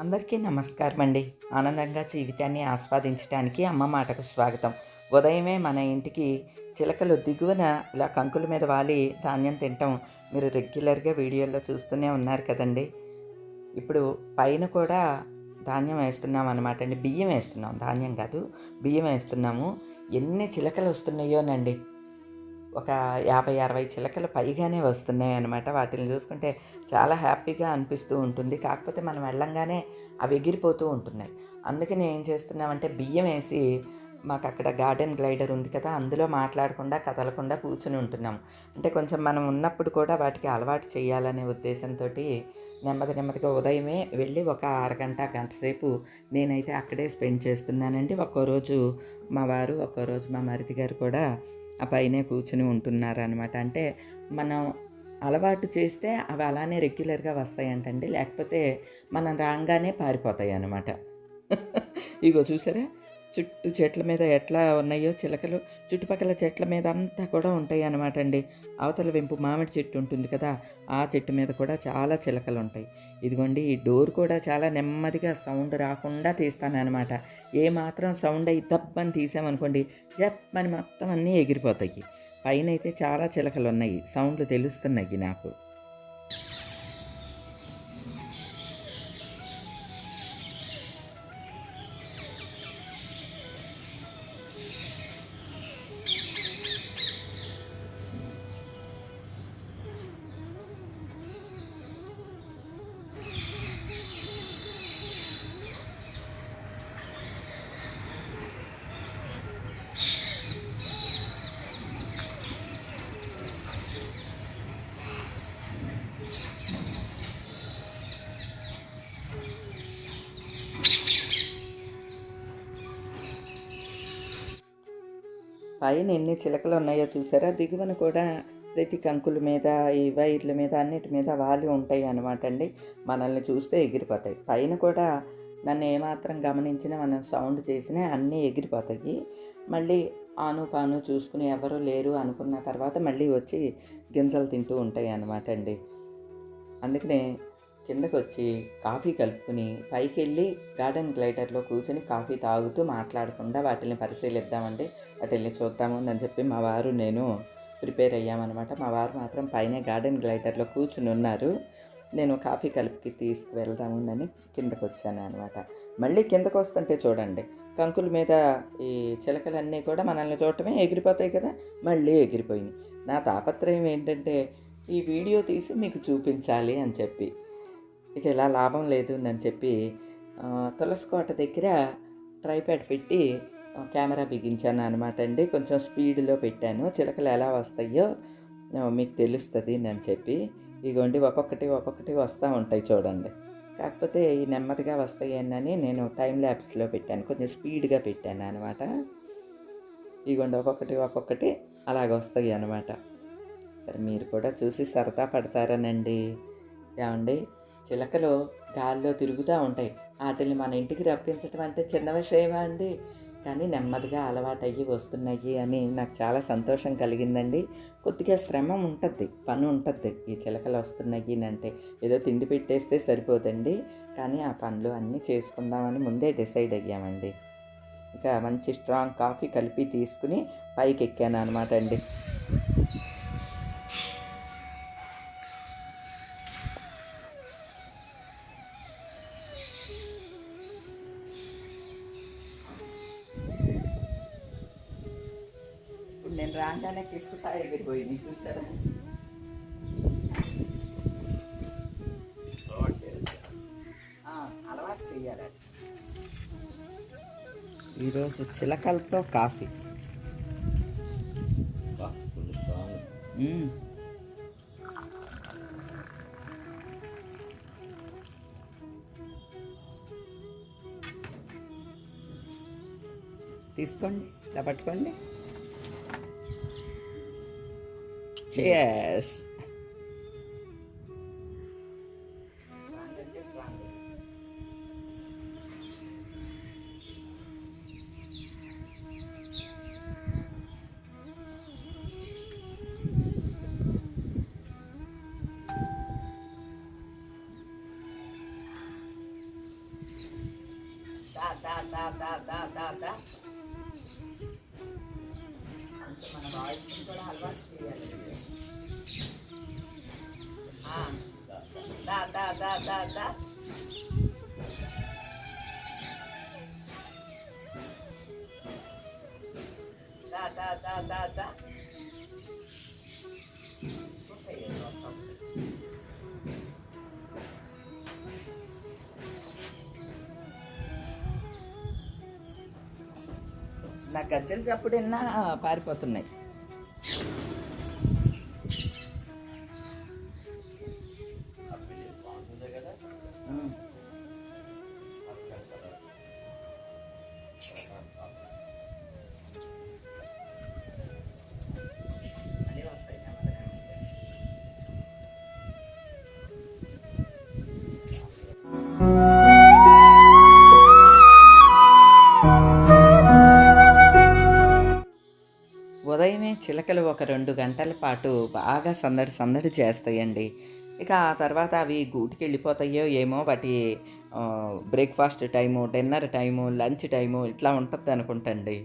అందరికీ నమస్కారం అండి ఆనందంగా జీవితాన్ని ఆస్వాదించడానికి అమ్మ మాటకు స్వాగతం. ఉదయమే మన ఇంటికి చిలకలు దిగువన ఇలా కంకుల మీద వాలి ధాన్యం తినటం మీరు రెగ్యులర్గా వీడియోల్లో చూస్తూనే ఉన్నారు కదండి. ఇప్పుడు పైన కూడా ధాన్యం వేస్తున్నాం అనమాట అండి. బియ్యం వేస్తున్నాం. ధాన్యం కాదు బియ్యం వేస్తున్నాము. ఎన్ని చిలకలు వస్తున్నాయోనండి. ఒక యాభై అరవై చిలకలు పైగానే వస్తున్నాయి అనమాట వాటిని చూసుకుంటే చాలా హ్యాపీగా అనిపిస్తూ ఉంటుంది. కాకపోతే మనం వెళ్ళంగానే అవి ఎగిరిపోతూ ఉంటున్నాయి. అందుకని ఏం చేస్తున్నామంటే బియ్యం వేసి మాకు అక్కడ గార్డెన్ గ్లైడర్ ఉంది కదా అందులో మాట్లాడకుండా కదలకుండా కూర్చుని ఉంటున్నాం. అంటే కొంచెం మనం ఉన్నప్పుడు కూడా వాటికి అలవాటు చేయాలనే ఉద్దేశంతో నెమ్మది నెమ్మదిగా ఉదయమే వెళ్ళి ఒక అరగంట గంట సేపు నేనైతే అక్కడే స్పెండ్ చేస్తున్నానండి. ఒక్కో రోజు మా వారు ఒక్కో రోజు మా మరిది గారు కూడా ఆ పైనే కూర్చుని ఉంటున్నారనమాట అంటే మనం అలవాటు చేస్తే అవి అలానే రెగ్యులర్గా వస్తాయంటండి. లేకపోతే మనం రాగానే పారిపోతాయి అన్నమాట ఇగో చూసారా? చుట్టూ చెట్ల మీద ఎట్లా ఉన్నాయో చిలకలు చుట్టుపక్కల చెట్ల మీద అంతా కూడా ఉంటాయి అన్నమాట అండి. అవతల వెంపు మామిడి చెట్టు ఉంటుంది కదా ఆ చెట్టు మీద కూడా చాలా చిలకలు ఉంటాయి. ఇదిగోండి ఈ డోర్ కూడా చాలా నెమ్మదిగా సౌండ్ రాకుండా తీస్తాను అనమాట ఏ మాత్రం సౌండ్ అయ్యి దబ్బని తీసామనుకోండి జప్పని మొత్తం అన్నీ ఎగిరిపోతాయి. పైన అయితే చాలా చిలకలు ఉన్నాయి. సౌండ్లు తెలుస్తున్నాయి నాకు. పైన ఎన్ని చిలకలు ఉన్నాయో చూసారా? దిగువన కూడా ప్రతి కంకుల మీద ఈ వైర్ల మీద అన్నిటి మీద వాలి ఉంటాయి అనమాట అండి మనల్ని చూస్తే ఎగిరిపోతాయి. పైన కూడా నన్ను ఏమాత్రం గమనించినా మనం సౌండ్ చేసినా అన్నీ ఎగిరిపోతాయి. మళ్ళీ ఆను పాను చూసుకుని ఎవరు లేరు అనుకున్న తర్వాత మళ్ళీ వచ్చి గింజలు తింటూ ఉంటాయి అన్నమాట అండి అందుకనే కిందకు వచ్చి కాఫీ కలుపుకుని పైకి వెళ్ళి గార్డెన్ గ్లైడర్లో కూర్చొని కాఫీ తాగుతూ మాట్లాడకుండా వాటిని పరిశీలిద్దామండి. వాటిని చూద్దాము అని చెప్పి మా వారు నేను ప్రిపేర్ అయ్యామన్నమాట. మా వారు మాత్రం పైన గార్డెన్ గ్లైడర్లో కూర్చుని ఉన్నారు. నేను కాఫీ కలిపి తీసుకువెళ్దామునని కిందకు వచ్చాను అనమాట మళ్ళీ కిందకు వస్తుంటే చూడండి కంకుల మీద ఈ చిలకలన్నీ కూడా మనల్ని చూడటమే ఎగిరిపోతాయి కదా మళ్ళీ ఎగిరిపోయింది నా తాపత్రయం ఏంటంటే ఈ వీడియో తీసి మీకు చూపించాలి అని చెప్పి. ఇక ఇలా లాభం లేదు అని చెప్పి తులసికోట దగ్గర ట్రైప్యాడ్ పెట్టి కెమెరా బిగించాను అనమాట అండి. కొంచెం స్పీడ్లో పెట్టాను. చిలకలు ఎలా వస్తాయో మీకు తెలుస్తుంది అని చెప్పి. ఇగోండి ఒక్కొక్కటి ఒక్కొక్కటి వస్తూ ఉంటాయి చూడండి. కాకపోతే ఈ నెమ్మదిగా వస్తాయి అని నేను టైం ల్యాబ్స్లో పెట్టాను. కొంచెం స్పీడ్గా పెట్టాను అనమాట ఇగోండి ఒక్కొక్కటి ఒక్కొక్కటి అలాగ వస్తాయి అనమాట సరే మీరు కూడా చూసి సరదా పడతారనండి. ఏమండి? చిలకలు గాల్లో తిరుగుతూ ఉంటాయి. వాటిని మన ఇంటికి రప్పించడం అంటే చిన్న విషయమా అండి? కానీ నెమ్మదిగా అలవాటయ్యి వస్తున్నాయి అని నాకు చాలా సంతోషం కలిగిందండి. కొద్దిగా శ్రమ ఉంటుంది పని ఉంటుంది. ఈ చిలకలు వస్తున్నాయి అంటే ఏదో తిండి పెట్టేస్తే సరిపోదండి. కానీ ఆ పనులు అన్నీ చేసుకుందామని ముందే డిసైడ్ అయ్యామండి. ఇక మంచి స్ట్రాంగ్ కాఫీ కలిపి తీసుకుని పైకి ఎక్కాను అనమాట అండి. నేను రాగానే కిసుకుతా ఎగిరిపోయింది చూసారా? అలవాటు చెయ్యాలి. ఈరోజు చిలకలతో కాఫీ. తీసుకోండి ఇలా పట్టుకోండి. Cheers. Da, da, da, da, da, da. అంత da, da, da. Da, da, da, da, da. నా పారిపోతున్నాయి చిలకలు ఒక రెండు గంటల పాటు బాగా సందడి సందడి చేస్తాయండి. ఇక ఆ తర్వాత అవి గూటికి వెళ్ళిపోతాయో ఏమో వాటి breakfast time dinner time lunch time ఇట్లా ఉంటుంది అనుకుంటండి.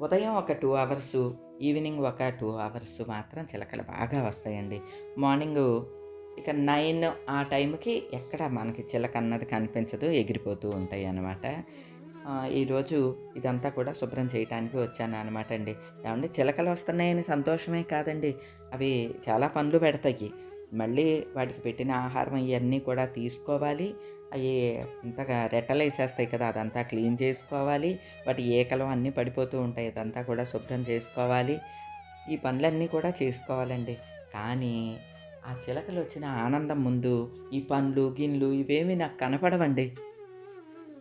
ఉదయం ఒక టూ అవర్స్ ఈవినింగ్ ఒక టూ అవర్స్ మాత్రం చిలకలు బాగా వస్తాయండి. మార్నింగ్ ఇక నైన్ ఆ టైంకి ఎక్కడ మనకి చిలక అన్నది కనిపించదు ఎగిరిపోతూ ఉంటాయి అన్నమాట ఈరోజు ఇదంతా కూడా శుభ్రం చేయడానికి వచ్చాను అనమాట అండి. ఏమంటే చిలకలు వస్తున్నాయని సంతోషమే కాదండి. అవి చాలా పనులు పెడతాయి. మళ్ళీ వాటికి పెట్టిన ఆహారం ఇవన్నీ కూడా తీసుకోవాలి. అవి అంతగా రెట్టలు వేసేస్తాయి కదా అదంతా క్లీన్ చేసుకోవాలి. వాటి ఏకలం అన్నీ పడిపోతూ ఉంటాయి. అదంతా కూడా శుభ్రం చేసుకోవాలి. ఈ పనులన్నీ కూడా చేసుకోవాలండి. కానీ ఆ చిలకలు వచ్చిన ఆనందం ముందు ఈ పండ్లు గిన్నెలు ఇవేమి నాకు కనపడవండి.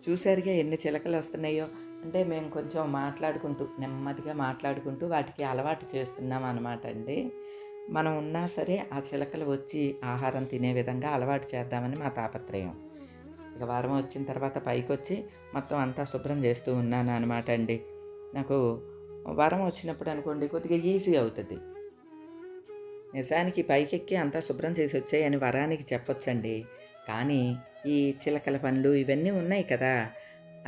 చూసారుగా ఎన్ని చిలకలు వస్తున్నాయో. అంటే మేము కొంచెం మాట్లాడుకుంటూ నెమ్మదిగా మాట్లాడుకుంటూ వాటికి అలవాటు చేస్తున్నాం అనమాట అండి. మనం ఉన్నా సరే ఆ చిలకలు వచ్చి ఆహారం తినే విధంగా అలవాటు చేద్దామని మా తాపత్రయం. ఇక వారం వచ్చిన తర్వాత పైకి వచ్చి మొత్తం అంతా శుభ్రం చేస్తూ ఉన్నాను అనమాట అండి. నాకు వారం వచ్చినప్పుడు అనుకోండి కొద్దిగా ఈజీ అవుతుంది. నిజానికి పైకెక్కి అంతా శుభ్రం చేసి వచ్చాయని వరానికి చెప్పొచ్చండి. కానీ ఈ చిలకల పండ్లు ఇవన్నీ ఉన్నాయి కదా.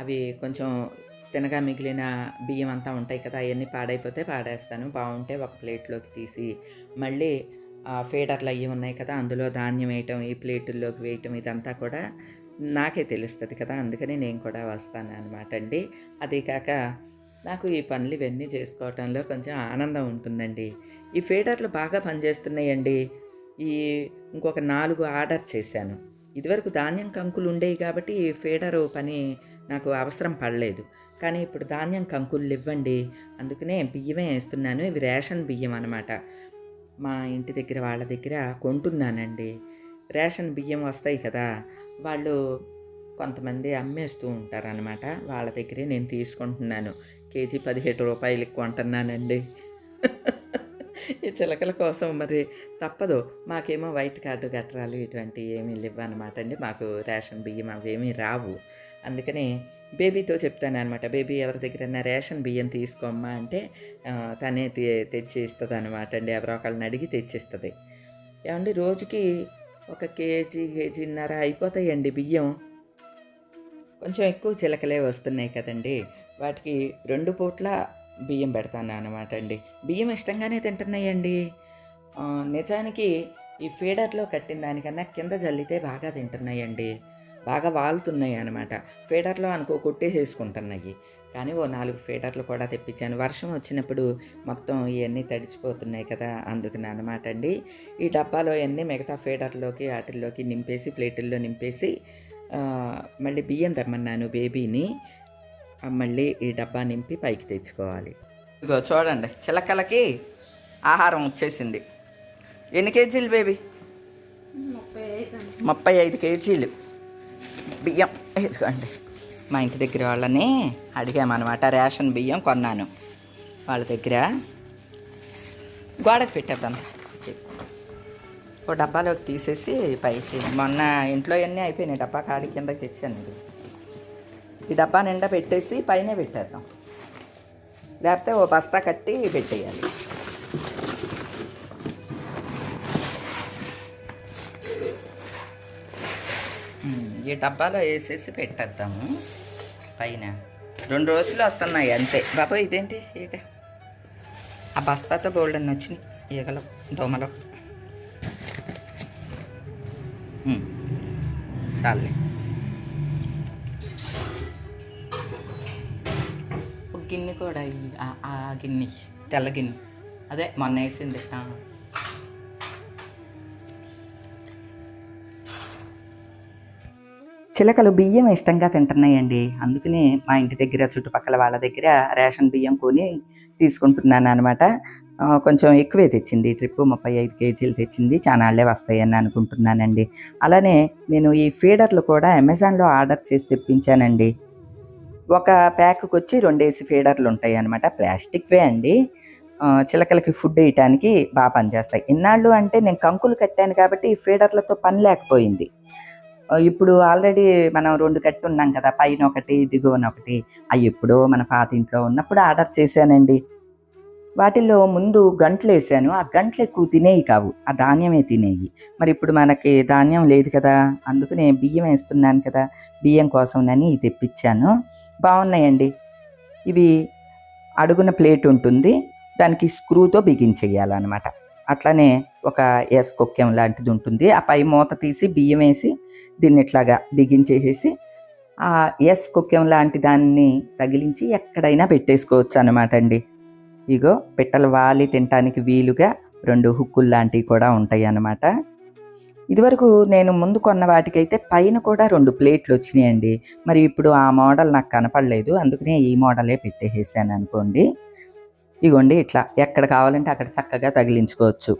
అవి కొంచెం తినగా మిగిలిన బియ్యం అంతా ఉంటాయి కదా అవన్నీ పాడైపోతే పాడేస్తాను. బాగుంటే ఒక ప్లేట్లోకి తీసి మళ్ళీ ఫీడర్లు అవి ఉన్నాయి కదా అందులో ధాన్యం వేయటం ఈ ప్లేటుల్లోకి వేయటం ఇదంతా కూడా నాకే తెలుస్తుంది కదా అందుకని నేను కూడా వస్తాను అనమాట అండి. అదే కాక నాకు ఈ పనులు ఇవన్నీ చేసుకోవటంలో కొంచెం ఆనందం ఉంటుందండి. ఈ ఫీడర్లు బాగా పనిచేస్తున్నాయండి. ఈ ఇంకొక నాలుగు ఆర్డర్ చేశాను. ఇదివరకు ధాన్యం కంకులు ఉండేవి కాబట్టి ఫీడరు పని నాకు అవసరం పడలేదు. కానీ ఇప్పుడు ధాన్యం కంకులు ఇవ్వండి అందుకనే బియ్యమే వేస్తున్నాను. ఇవి రేషన్ బియ్యం అనమాట మా ఇంటి దగ్గర వాళ్ళ దగ్గర కొంటున్నానండి. రేషన్ బియ్యం వస్తాయి కదా వాళ్ళు కొంతమంది అమ్మేస్తూ ఉంటారనమాట వాళ్ళ దగ్గరే నేను తీసుకుంటున్నాను. కేజీ పదిహేడు రూపాయలకి కొంటున్నానండి. ఈ చిలకల కోసం మరి తప్పదు. మాకేమో వైట్ కార్డు గట్రాలు ఇటువంటి ఏమీ లేవన్నమాట అనమాట అండి. మాకు రేషన్ బియ్యం అవేమీ రావు. అందుకని బేబీతో చెప్తాను అనమాట బేబీ ఎవరి దగ్గరైనా రేషన్ బియ్యం తీసుకోమ్మా అంటే తనే తె- తెచ్చి ఇస్తుంది అనమాట అండి. ఎవరో ఒకళ్ళని అడిగి తెచ్చిస్తుంది. ఏమండి రోజుకి ఒక కేజీ కేజీన్నర అయిపోతాయండి బియ్యం? కొంచెం ఎక్కువ చిలకలే వస్తున్నాయి కదండి. వాటికి రెండు పూట్ల బియ్యం పెడతాను అనమాట అండి. బియ్యం ఇష్టంగానే తింటున్నాయండి. నిజానికి ఈ ఫీడర్లో కట్టిన దానికన్నా కింద జల్లితే బాగా తింటున్నాయండి. బాగా వాలుతున్నాయి అనమాట ఫీడర్లో అనుకో కొట్టేసేసుకుంటున్నాయి. కానీ ఓ నాలుగు ఫీడర్లు కూడా తెప్పించాను. వర్షం వచ్చినప్పుడు మొత్తం ఇవన్నీ తడిచిపోతున్నాయి కదా అందుకని అనమాట అండి. ఈ డబ్బాలో అన్నీ మిగతా ఫీడర్లోకి వాటిల్లోకి నింపేసి ప్లేటుల్లో నింపేసి మళ్ళీ బియ్యం తెమ్మన్నాను బేబీని. మళ్ళీ ఈ డబ్బా నింపి పైకి తెచ్చుకోవాలి. ఇగో చూడండి చిలకలకి ఆహారం వచ్చేసింది. ఎన్ని కేజీలు బేబీ? ముప్పై ఐదు కేజీలు. బియ్యం. ఇదిగోండి. మా ఇంటి దగ్గర వాళ్ళని అడిగామన్నమాట రేషన్ బియ్యం కొన్నాను. వాళ్ళ దగ్గర గోడకు పెట్టేద్దాం ఓ డబ్బాలోకి తీసేసి పైకి మొన్న ఇంట్లో అన్నీ అయిపోయినాయి డబ్బా కాడి కిందకి తెచ్చాను. ఇది ఈ డబ్బా నిండా పెట్టేసి పైన పెట్టేద్దాం. లేకపోతే ఓ బస్తా కట్టి పెట్టేయాలి. ఈ డబ్బాలో వేసేసి పెట్టేద్దాము. పైన. రెండు రోజులు వస్తున్నాయి అంతే. బాబు ఇదేంటి? ఈగ. ఆ బస్తాతో బోల్డన్ వచ్చినాయి. ఈగలు దోమలు. చాలే. గిన్నె కూడా ఆ- గిన్నె తెల్ల గిన్నె. అదే మొన్న వేసింది. చిలకలు బియ్యం ఇష్టంగా తింటున్నాయండి. అందుకని మా ఇంటి దగ్గర చుట్టుపక్కల వాళ్ళ దగ్గర రేషన్ బియ్యం కొని తీసుకుంటున్నాను అనమాట కొంచెం ఎక్కువే తెచ్చింది. ఈ ట్రిప్ ముప్పై ఐదు కేజీలు తెచ్చింది. చానాళ్ళే వస్తాయని అనుకుంటున్నానండి. అలానే నేను ఈ ఫీడర్లు కూడా అమెజాన్లో ఆర్డర్ చేసి తెప్పించానండి. ఒక ప్యాక్కి వచ్చి రెండేసి ఫీడర్లు ఉంటాయి అనమాట ప్లాస్టిక్వే అండి. చిలకలకి ఫుడ్ వేయటానికి బాగా పనిచేస్తాయి. ఇన్నాళ్ళు అంటే నేను కంకులు కట్టాను కాబట్టి ఈ ఫీడర్లతో పని లేకపోయింది. ఇప్పుడు ఆల్రెడీ మనం రెండు కట్టి ఉన్నాం కదా పైన ఒకటి దిగువన ఒకటి అవి ఎప్పుడో మన పాత ఇంట్లో ఉన్నప్పుడు ఆర్డర్ చేశానండి. వాటిలో ముందు గంటలు వేసాను ఆ గంటలు ఎక్కువ తినేవి కావు. ఆ ధాన్యమే తినేవి మరి ఇప్పుడు మనకి ధాన్యం లేదు కదా అందుకు నేను బియ్యం వేస్తున్నాను కదా బియ్యం కోసంనని ఇవి తెప్పించాను బాగున్నాయండి. ఇవి అడుగున ప్లేట్ ఉంటుంది. దానికి స్క్రూతో బిగించేయాలన్నమాట అట్లానే ఒక ఎస్ కొక్కెం లాంటిది ఉంటుంది. ఆ పై మూత తీసి బియ్యం వేసి దీన్ని ఇట్లాగా బిగించేసేసి ఆ ఎస్ కొక్కెం లాంటి దాన్ని తగిలించి ఎక్కడైనా పెట్టేసుకోవచ్చు అనమాట అండి. ఇగో పిట్టలు వాలి తినటానికి వీలుగా రెండు హుక్కులు లాంటివి కూడా ఉంటాయి అన్నమాట ఇదివరకు నేను ముందు కొన్న వాటికైతే పైన కూడా రెండు ప్లేట్లు వచ్చినాయండి. మరి ఇప్పుడు ఆ మోడల్ నాకు కనపడలేదు. అందుకనే ఈ మోడలే పెట్టేసేసాను అనుకోండి. ఇగోండి ఇట్లా ఎక్కడ కావాలంటే అక్కడ చక్కగా తగిలించుకోవచ్చు.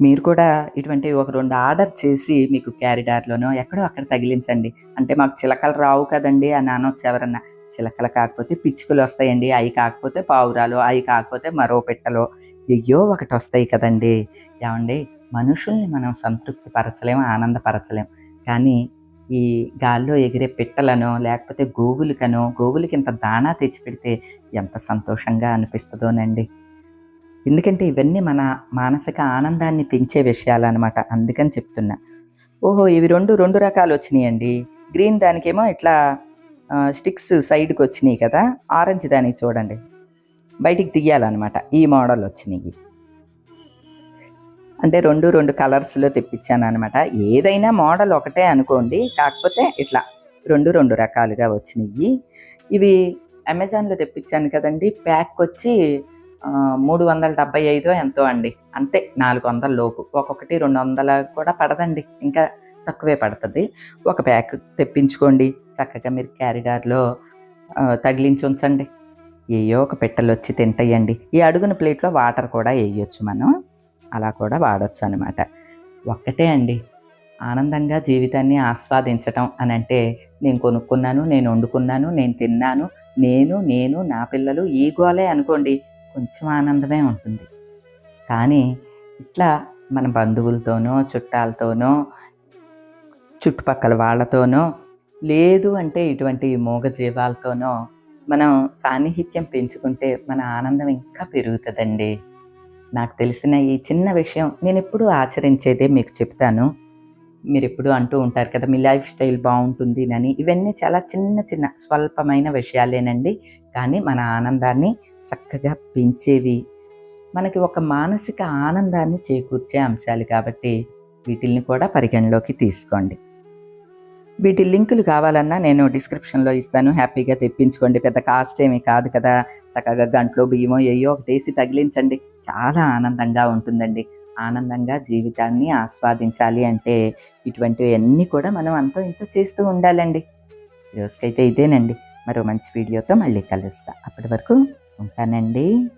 మీరు కూడా ఇటువంటి ఒక రెండు ఆర్డర్ చేసి మీకు క్యారిడార్లోనో ఎక్కడో అక్కడ తగిలించండి. అంటే మాకు చిలకలు రావు కదండి అని అనొచ్చు ఎవరన్నా. చిలకలు కాకపోతే పిచ్చుకలు వస్తాయండి. అవి కాకపోతే పావురాలు అవి కాకపోతే మరో పెట్టలో. అయ్యో ఒకటి వస్తాయి కదండి. ఏమండి? మనుషుల్ని మనం సంతృప్తి పరచలేం ఆనందపరచలేం కానీ ఈ గాల్లో ఎగిరే పిట్టలనో లేకపోతే గోవులకనో గోవులకి ఇంత దాణా తెచ్చి పెడితే ఎంత సంతోషంగా అనిపిస్తుందోనండి. ఎందుకంటే ఇవన్నీ మన మానసిక ఆనందాన్ని పెంచే విషయాలు అనమాట అందుకని చెప్తున్నా. ఓహో ఇవి రెండు రెండు రకాలు వచ్చినాయండి. గ్రీన్ దానికేమో ఇట్లా స్టిక్స్ సైడ్కి వచ్చినాయి కదా ఆరెంజ్ దానికి చూడండి. బయటికి తీయాలన్నమాట. ఈ మోడల్ వచ్చినాయి. అంటే రెండు రెండు కలర్స్లో తెప్పించాను అనమాట ఏదైనా మోడల్ ఒకటే అనుకోండి కాకపోతే ఇట్లా రెండు రెండు రకాలుగా వచ్చినాయి ఇవి అమెజాన్లో తెప్పించాను కదండి ప్యాక్ వచ్చి మూడు వందల డెబ్బై ఐదో ఎంతో అండి. అంతే నాలుగు వందల లోపు. ఒక్కొక్కటి రెండు వందల కూడా పడదండి ఇంకా తక్కువే పడుతుంది. ఒక ప్యాక్ తెప్పించుకోండి చక్కగా మీరు క్యారిడార్లో తగిలించి ఉంచండి. ఏయో ఒక పెట్టెలు వచ్చి తింటాయండి. ఈ అడుగున ప్లేట్లో వాటర్ కూడా వేయొచ్చు మనం. అలా కూడా వాడచ్చు అనమాట ఒక్కటే అండి. ఆనందంగా జీవితాన్ని ఆస్వాదించటం అని అంటే నేను కొనుక్కున్నాను నేను వండుకున్నాను నేను తిన్నాను నేను నేను నా పిల్లలు ఈ గోలే అనుకోండి కొంచెం ఆనందమే ఉంటుంది. కానీ ఇట్లా మన బంధువులతోనో చుట్టాలతోనో చుట్టుపక్కల వాళ్ళతోనో లేదు అంటే ఇటువంటి మూగజీవాలతోనో మనం సాన్నిహిత్యం పెంచుకుంటే మన ఆనందం ఇంకా పెరుగుతుందండి. నాకు తెలిసిన ఈ చిన్న విషయం నేను ఎప్పుడూ ఆచరించేదే మీకు చెప్తాను. మీరు ఎప్పుడు అంటూ ఉంటారు కదా మీ లైఫ్ స్టైల్ బాగుంటుంది అని. ఇవన్నీ చాలా చిన్న చిన్న స్వల్పమైన విషయాలేనండి. కానీ మన ఆనందాన్ని చక్కగా పెంచేవి మనకి ఒక మానసిక ఆనందాన్ని చేకూర్చే అంశాలు కాబట్టి వీటిల్ని కూడా పరిగణలోకి తీసుకోండి. వీటి లింకులు కావాలన్నా నేను డిస్క్రిప్షన్లో ఇస్తాను. హ్యాపీగా తెప్పించుకోండి. పెద్ద కాస్ట్ ఏమీ కాదు కదా. చక్కగా గంటలో బియ్యమో ఏయో ఒకటేసి తగిలించండి. చాలా ఆనందంగా ఉంటుందండి. ఆనందంగా జీవితాన్ని ఆస్వాదించాలి అంటే ఇటువంటివన్నీ కూడా మనం అంతో ఇంతో చేస్తూ ఉండాలండి. రోజుకైతే ఇదేనండి. మరో మంచి వీడియోతో మళ్ళీ కలుస్తా. అప్పటి వరకు ఉంటానండి.